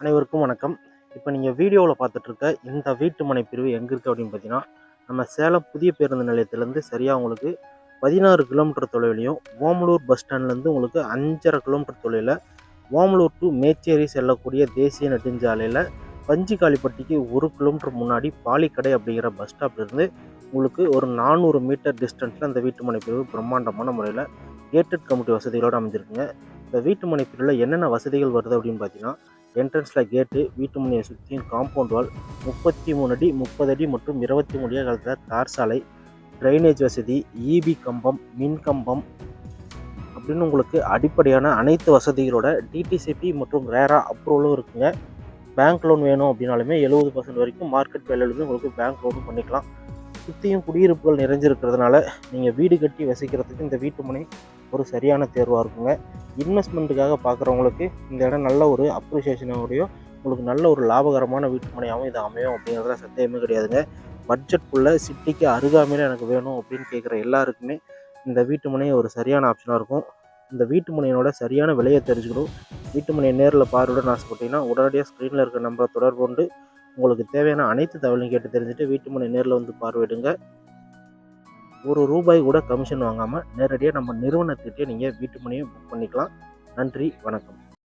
அனைவருக்கும் வணக்கம். இப்போ நீங்கள் வீடியோவில் பார்த்துட்ருக்க இந்த வீட்டு மனை பிரிவு எங்கே இருக்குது அப்படின்னு பார்த்தீங்கன்னா நம்ம சேலம் புதிய பேருந்து நிலையத்துலேருந்து சரியாக உங்களுக்கு பதினாறு கிலோமீட்டர் தொலைவிலையும் ஓமலூர் பஸ் ஸ்டாண்ட்லேருந்து உங்களுக்கு அஞ்சரை கிலோமீட்டர் தொலைவில் ஓமலூர் டு மேச்சேரி செல்லக்கூடிய தேசிய நெடுஞ்சாலையில் பஞ்சிகாளிப்பட்டிக்கு ஒரு கிலோமீட்டர் முன்னாடி பாலிக்கடை அப்படிங்கிற பஸ் ஸ்டாப்லேருந்து உங்களுக்கு ஒரு நானூறு மீட்டர் டிஸ்டன்ஸில் அந்த வீட்டு மனை பிரிவு பிரம்மாண்டமான முறையில் கேட்டட் கமிட்டி வசதிகளோடு அமைஞ்சிருக்குங்க. இந்த வீட்டு மனை பிரிவில் என்னென்ன வசதிகள் வருது அப்படின்னு பார்த்தீங்கன்னா என்ட்ரன்ஸில் கேட்டு வீட்டு முனையை சுற்றியும் காம்பவுண்ட் வால் முப்பத்தி மூணு அடி முப்பது அடி மற்றும் இருபத்தி மூணு அடி காலத்தில் தார் சாலை ட்ரைனேஜ் வசதி ஈபி கம்பம் மின் கம்பம் அப்படின்னு உங்களுக்கு அடிப்படையான அனைத்து வசதிகளோட டிடிசிபி மற்றும் ரேரா அப்ரூவலும் இருக்குங்க. பேங்க் லோன் வேணும் அப்படின்னாலுமே எழுபது பர்சன்ட் வரைக்கும் மார்க்கெட் வேலையிலேருந்து உங்களுக்கு பேங்க் லோனும் பண்ணிக்கலாம். சுற்றியும் குடியிருப்புகள் நிறைஞ்சிருக்கிறதுனால நீங்கள் வீடு கட்டி வசிக்கிறதுக்கு இந்த வீட்டு மனை ஒரு சரியான தேர்வாக இருக்குங்க. இன்வெஸ்ட்மெண்ட்டுக்காக பார்க்குறவங்களுக்கு இந்த இடம் நல்ல ஒரு அப்ரிசியேஷனோடையும் உங்களுக்கு நல்ல ஒரு லாபகரமான வீட்டு மனையாகவும் இது அமையும் அப்படிங்கிறதுல சந்தேகமே கிடையாதுங்க. பட்ஜெட்டுக்குள்ளே சிட்டிக்கு அருகாமையில் எனக்கு வேணும் அப்படின்னு கேட்குற எல்லாருக்குமே இந்த வீட்டு மனை ஒரு சரியான ஆப்ஷனாக இருக்கும். இந்த வீட்டு மனையினோட சரியான விலையை தெரிஞ்சுக்கணும். வீட்டு மனையை நேரில் பார்வையிட ஆசைப்பட்டீங்கன்னா உடனடியாக ஸ்க்ரீனில் இருக்கிற நம்பரை தொடர்பு கொண்டு உங்களுக்கு தேவையான அனைத்து தகவலையும் கேட்டு தெரிஞ்சுட்டு வீட்டு முனை நேரில் வந்து பார்வையிடுங்க. ஒரு ரூபாய் கூட கமிஷன் வாங்காமல் நேரடியாக நம்ம நிறுவனத்திட்டே நீங்கள் வீட்டு மனையை புக் பண்ணிக்கலாம். நன்றி வணக்கம்.